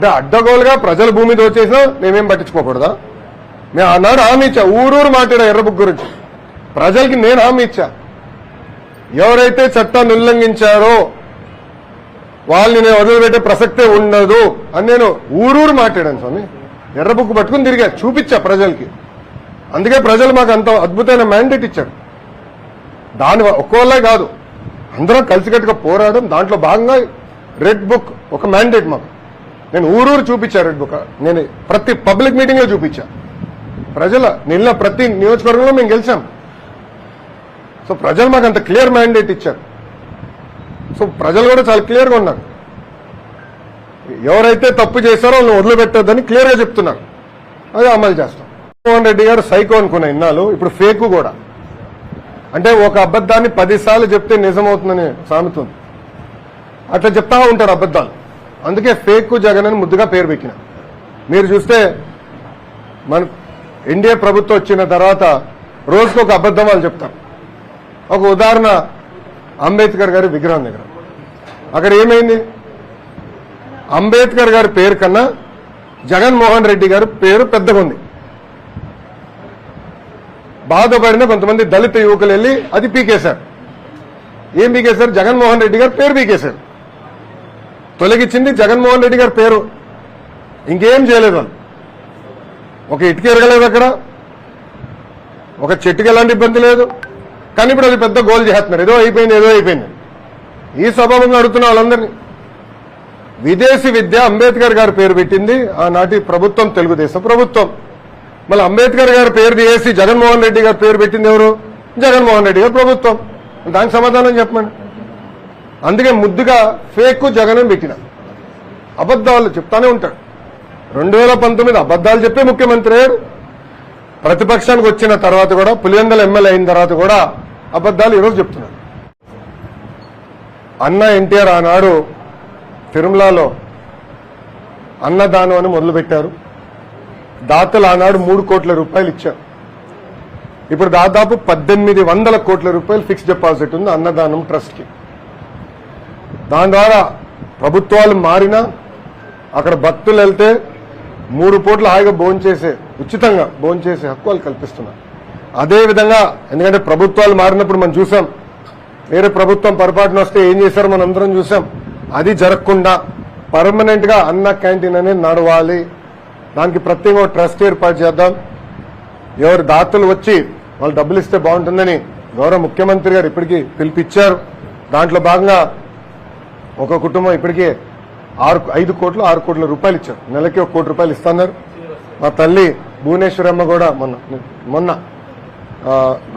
అంటే అడ్డగోలుగా ప్రజల భూమి దోచేసినా మేమేం పట్టించుకోకూడదా? మేము ఆనాడు హామీ ఇచ్చా. ఊరూరు మాట్లాడా ఎర్రబుక్ గురించి. ప్రజలకి నేను హామీ ఇచ్చా. ఎవరైతే చట్టాన్ని ఉల్లంఘించారో వాళ్ళని నేను వదిలిపెట్టే ప్రసక్తే ఉండదు అని నేను ఊరూరు మాట్లాడాను స్వామి. ఎర్రబుక్ పట్టుకుని తిరిగా చూపించా ప్రజలకి. అందుకే ప్రజలు మాకు అంత అద్భుతమైన మ్యాండేట్ ఇచ్చారు. దాని ఒక్కోళ్ళే కాదు అందరం కలిసికట్టుగా పోరాడడం దాంట్లో భాగంగా రెడ్ బుక్ ఒక మ్యాండేట్ మాకు. నేను ఊరూరు చూపించా రెడ్ బుక్ నేను ప్రతి పబ్లిక్ మీటింగ్లో చూపించా. ప్రజల నిన్న ప్రతి నియోజకవర్గంలో మేము గెలిచాం. సో ప్రజలు మాకు అంత క్లియర్ మ్యాండేట్ ఇచ్చారు. సో ప్రజలు కూడా చాలా క్లియర్గా ఉన్నారు. ఎవరైతే తప్పు చేశారో వాళ్ళని వదిలిపెట్టొద్దని క్లియర్గా చెప్తున్నారు. అది అమలు చేస్తాం. జగన్మోహన్ రెడ్డి గారు సైకో అనుకున్న ఇన్నాళ్ళు ఇప్పుడు ఫేక్ కూడా. అంటే ఒక అబద్ధాన్ని పదిసార్లు చెప్తే నిజమవుతుందని సామెతుంది అట్లా చెప్తా ఉంటారు అబద్ధాలు. అందుకే ఫేక్ జగన్ అని ముద్దుగా పేరు పెట్టిన. మీరు చూస్తే మన ఎన్డీఏ ప్రభుత్వం వచ్చిన తర్వాత రోజుకు ఒక అబద్ధం వాళ్ళు చెప్తారు. ఒక ఉదాహరణ అంబేద్కర్ గారి విగ్రహం దగ్గర. అక్కడ ఏమైంది? అంబేద్కర్ గారి పేరు కన్నా జగన్మోహన్ రెడ్డి గారి పేరు పెద్దగా ఉంది. బాధపడిన కొంతమంది దళిత యువకులు వెళ్ళి అది పీకేశారు. ఏం పీకేశారు? జగన్మోహన్ రెడ్డి గారు పేరు పీకేశారు. తొలగించింది జగన్మోహన్ రెడ్డి గారి పేరు. ఇంకేం చేయలేదు వాళ్ళు. ఒక ఇటుక ఎరగలేదు అక్కడ. ఒక చెట్టుకి ఎలాంటి ఇబ్బంది లేదు. కానీ ఇప్పుడు అది పెద్ద గోల్ చేస్తున్నారు. ఏదో అయిపోయింది ఏదో అయిపోయింది. ఈ స్వభావంగా అడుగుతున్న వాళ్ళందరినీ. విదేశీ విద్య అంబేద్కర్ గారి పేరు పెట్టింది. ఆనాటి ప్రభుత్వం తెలుగుదేశం ప్రభుత్వం. మళ్ళీ అంబేద్కర్ గారి పేరు తీసేసి జగన్మోహన్ రెడ్డి గారి పేరు పెట్టింది ఎవరు? జగన్మోహన్ రెడ్డి గారు ప్రభుత్వం. దానికి సమాధానం చెప్పండి అందుకే ముద్దుగా ఫేక్ జగన్ పెట్టిన. అబద్దాలు చెప్తానే ఉంటాడు. రెండు వేల పంతొమ్మిది అబద్దాలు చెప్పే ముఖ్యమంత్రి అయ్యాడు. ప్రతిపక్షానికి వచ్చిన తర్వాత కూడా పులివెందల ఎమ్మెల్యే అయిన తర్వాత కూడా అబద్ధాలు ఈరోజు చెప్తున్నారు. అన్న ఎన్టీఆర్ ఆనాడు తిరుమలలో అన్నదానం అని మొదలుపెట్టారు. దాతలు ఆనాడు మూడు కోట్ల రూపాయలు ఇచ్చారు. ఇప్పుడు దాదాపు పద్దెనిమిది వందల కోట్ల రూపాయలు ఫిక్స్ డిపాజిట్ ఉంది అన్నదానం ట్రస్ట్కి. దాని ద్వారా ప్రభుత్వాలు మారినా అక్కడ భక్తులు వెళ్తే మూడు పూట్ల హాయిగా భోంచేసే ఉచితంగా భోంచేసే హక్కు వాళ్ళు కల్పిస్తున్నారు. అదేవిధంగా ఎందుకంటే ప్రభుత్వాలు మారినప్పుడు మనం చూసాం వేరే ప్రభుత్వం పొరపాటున వస్తే ఏం చేశారో మనం అందరం చూసాం. అది జరగకుండా పర్మనెంట్గా అన్న క్యాంటీన్ అనేది నడవాలి. దానికి ప్రత్యేక ట్రస్ట్ ఏర్పాటు చేద్దాం. ఎవరు దాతలు వచ్చి వాళ్ళు డబ్బులు ఇస్తే బాగుంటుందని గౌరవ ముఖ్యమంత్రి గారు ఇప్పటికీ పిలిపిచ్చారు దాంట్లో భాగంగా ఒక కుటుంబం ఇప్పటికే ఆరు ఐదు కోట్లు ఆరు కోట్ల రూపాయలు ఇచ్చారు. నెలకి ఒక కోటి రూపాయలు ఇస్తున్నారు. మా తల్లి భువనేశ్వరమ్మ కూడా మొన్న మొన్న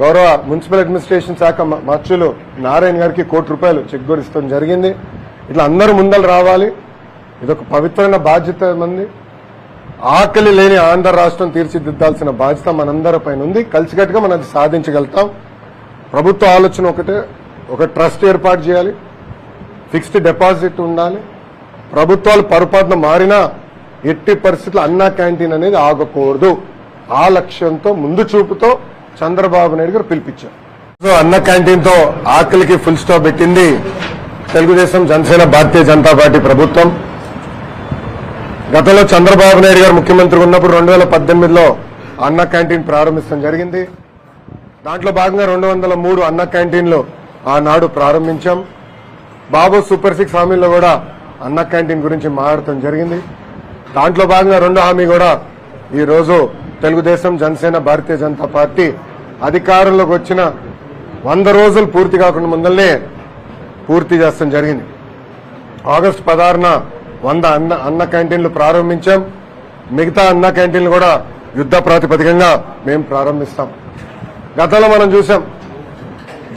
గౌరవ మున్సిపల్ అడ్మినిస్ట్రేషన్ శాఖ మచ్చులు నారాయణ గారికి కోటి రూపాయలు చెక్ కూడా ఇస్తాం జరిగింది. ఇట్లా అందరూ ముందలు రావాలి. ఇదొక పవిత్రమైన బాధ్యత మంది. ఆకలి లేని ఆంధ్ర రాష్ట్రం తీర్చిదిద్దాల్సిన బాధ్యత మనందరి పైన ఉంది. కలిసికట్టుగా మనం అది సాధించగలుగుతాం. ప్రభుత్వ ఆలోచన ఒకటే. ఒక ట్రస్ట్ ఏర్పాటు చేయాలి. ఫిక్స్డ్ డిపాజిట్ ఉండాలి. ప్రభుత్వాలు పొరపాటున మారినా ఎట్టి పరిస్థితుల్లో అన్నా క్యాంటీన్ అనేది ఆగకూడదు. ఆ లక్ష్యంతో ముందు చూపుతో చంద్రబాబు నాయుడు గారు పిలిపించారు. సో అన్న క్యాంటీన్తో ఆకలికి ఫుల్ స్టాప్ పెట్టింది తెలుగుదేశం జనసేన భారతీయ జనతా పార్టీ ప్రభుత్వం. గతంలో చంద్రబాబు నాయుడు గారు ముఖ్యమంత్రి ఉన్నప్పుడు రెండు వేల పద్దెనిమిదిలో అన్న క్యాంటీన్ ప్రారంభించడం జరిగింది. దాంట్లో భాగంగా రెండు వందల మూడు అన్న క్యాంటీన్లు ఆనాడు ప్రారంభించాం. బాబు సూపర్ సిక్స్ హామీల్లో కూడా అన్న క్యాంటీన్ గురించి మాట్లాడటం జరిగింది. దాంట్లో భాగంగా రెండో హామీ కూడా ఈ రోజు తెలుగుదేశం జనసేన భారతీయ జనతా పార్టీ అధికారంలోకి వచ్చిన వంద రోజులు పూర్తి కాకుండా ముందల్నే పూర్తి చేస్తాం జరిగింది. ఆగస్టు పదహారున వంద అన్న అన్న క్యాంటీన్లు ప్రారంభించాం. మిగతా అన్న క్యాంటీన్లు కూడా యుద్ధ ప్రాతిపదికంగా మేము ప్రారంభిస్తాం. గతంలో మనం చూసాం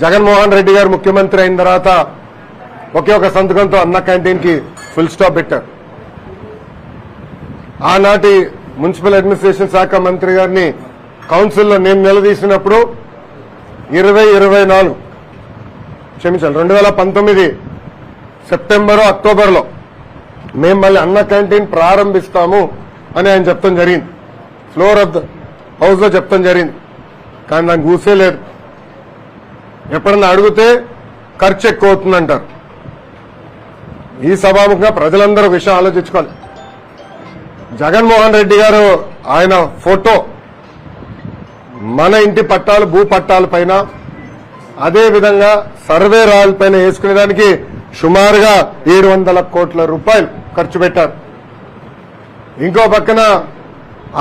జగన్మోహన్ రెడ్డి గారు ముఖ్యమంత్రి అయిన తర్వాత ఒకే ఒక సంతకంతో అన్న క్యాంటీన్కి ఫుల్ స్టాప్ పెట్టారు. ఆనాటి మున్సిపల్ అడ్మినిస్ట్రేషన్ శాఖ మంత్రి గారిని కౌన్సిల్లో నేను నిలదీసినప్పుడు ఇరవై ఇరవై నాలుగు క్షమించాలి రెండు వేల పంతొమ్మిది సెప్టెంబర్ అక్టోబర్లో మేము మళ్ళీ అన్న క్యాంటీన్ ప్రారంభిస్తాము అని ఆయన చెప్తాం జరిగింది. ఫ్లోర్ ఆఫ్ ద హౌస్లో చెప్తాం జరిగింది. కానీ నాకు కూసే లేదు. ఎప్పుడన్నా అడిగితే ఖర్చు ఎక్కువ అవుతుందంటారు. ఈ సభాముఖంగా ప్రజలందరూ విషయం ఆలోచించుకోవాలి. జగన్మోహన్ రెడ్డి గారు ఆయన ఫోటో మన ఇంటి పట్టాలు భూ పట్టాల పైన అదేవిధంగా సర్వే రాయలపైన వేసుకునేదానికి సుమారుగా ఏడు వందల కోట్ల రూపాయలు ఖర్చు పెట్టారు. ఇంకో పక్కన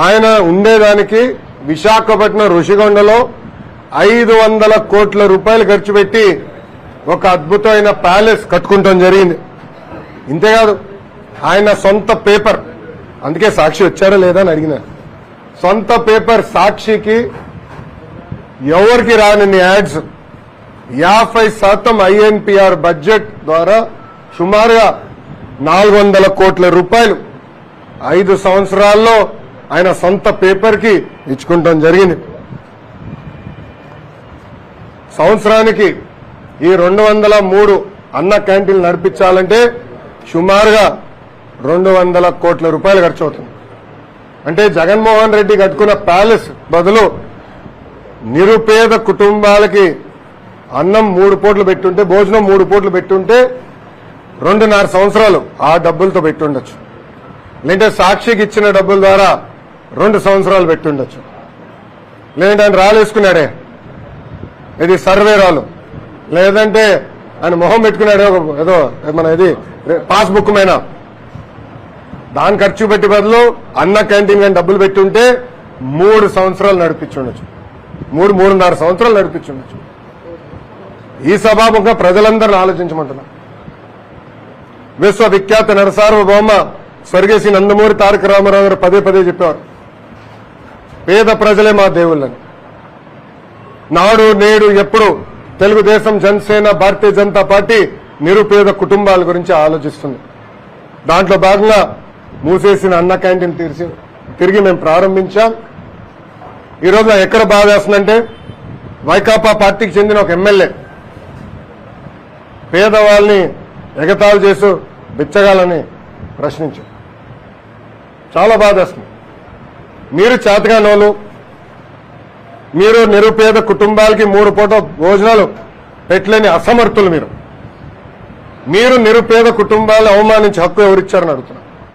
ఆయన ఉండేదానికి విశాఖపట్నం ఋషిగొండలో ఐదు వందల కోట్ల రూపాయలు ఖర్చు పెట్టి ఒక అద్భుతమైన ప్యాలెస్ కట్టుకుంటాం జరిగింది. ఇంతేకాదు ఆయన సొంత పేపర్. అందుకే సాక్షి వచ్చారా లేదా అని అడిగిన. సొంత పేపర్ సాక్షికి ఎవరికి రాని యాడ్స్? యాభై శాతం ఐఎన్పిఆర్ బడ్జెట్ ద్వారా సుమారుగా నాలుగు వందల కోట్ల రూపాయలు ఐదు సంవత్సరాల్లో ఆయన సొంత పేపర్కి ఇచ్చుకుంటాం జరిగింది. సంవత్సరానికి ఈ రెండు వందల మూడు అన్న క్యాంటీన్లు నడిపించాలంటే సుమారుగా రెండు వందల కోట్ల రూపాయలు ఖర్చు అవుతుంది అంటే జగన్మోహన్ రెడ్డి కట్టుకున్న ప్యాలెస్ బదులు నిరుపేద కుటుంబాలకి అన్నం మూడు పూట్లు పెట్టుంటే భోజనం మూడు పూట్లు పెట్టుంటే రెండున్నర సంవత్సరాలు ఆ డబ్బులతో పెట్టుండొచ్చు. లేదంటే సాక్షికి ఇచ్చిన డబ్బుల ద్వారా రెండు సంవత్సరాలు పెట్టుండొచ్చు. లేదంటే ఆయన రాలేసుకున్నాడే. ఇది సర్వే రాలు. లేదంటే ఆయన మొహం పెట్టుకున్నాడే ఏదో మన ఇది పాస్బుక్ మైన దాని ఖర్చు పెట్టి బదులు అన్న క్యాంటీన్ కానీ డబ్బులు పెట్టుంటే మూడు సంవత్సరాలు నడిపించుండొచ్చు. మూడు మూడున్నర సంవత్సరాలు నడిపించుండొచ్చు. ఈ సభాముఖంగా ప్రజలందరిని ఆలోచించమంటున్నా. విశ్వవిఖ్యాత నరసార్వభౌమ స్వర్గేశి నందమూరి తారక రామారావు గారు పదే పదే చెప్పేవారు. పేద ప్రజలే మా దేవుళ్ళని. నాడు నేడు ఎప్పుడు తెలుగుదేశం జనసేన భారతీయ జనతా పార్టీ నిరుపేద కుటుంబాల గురించి ఆలోచిస్తుంది. దాంట్లో భాగంగా మూసేసిన అన్న క్యాంటీన్ తీర్చి తిరిగి మేము ప్రారంభించాం. ఈరోజు ఎక్కడ బాధ వేస్తుందంటే వైకాపా పార్టీకి చెందిన ఒక ఎమ్మెల్యే పేదవాళ్ళని ఎగతాళి చేస్తూ బిచ్చగాలని ప్రశ్నించాం చాలా బాధేస్తుంది మీరు చేతగానోళ్ళు మీరు నిరుపేద కుటుంబాలకి మూడు పూట భోజనాలు పెట్టలేని అసమర్థులు మీరు. మీరు నిరుపేద కుటుంబాలను అవమానించే హక్కు ఎవరిచ్చారని అడుగుతున్నారు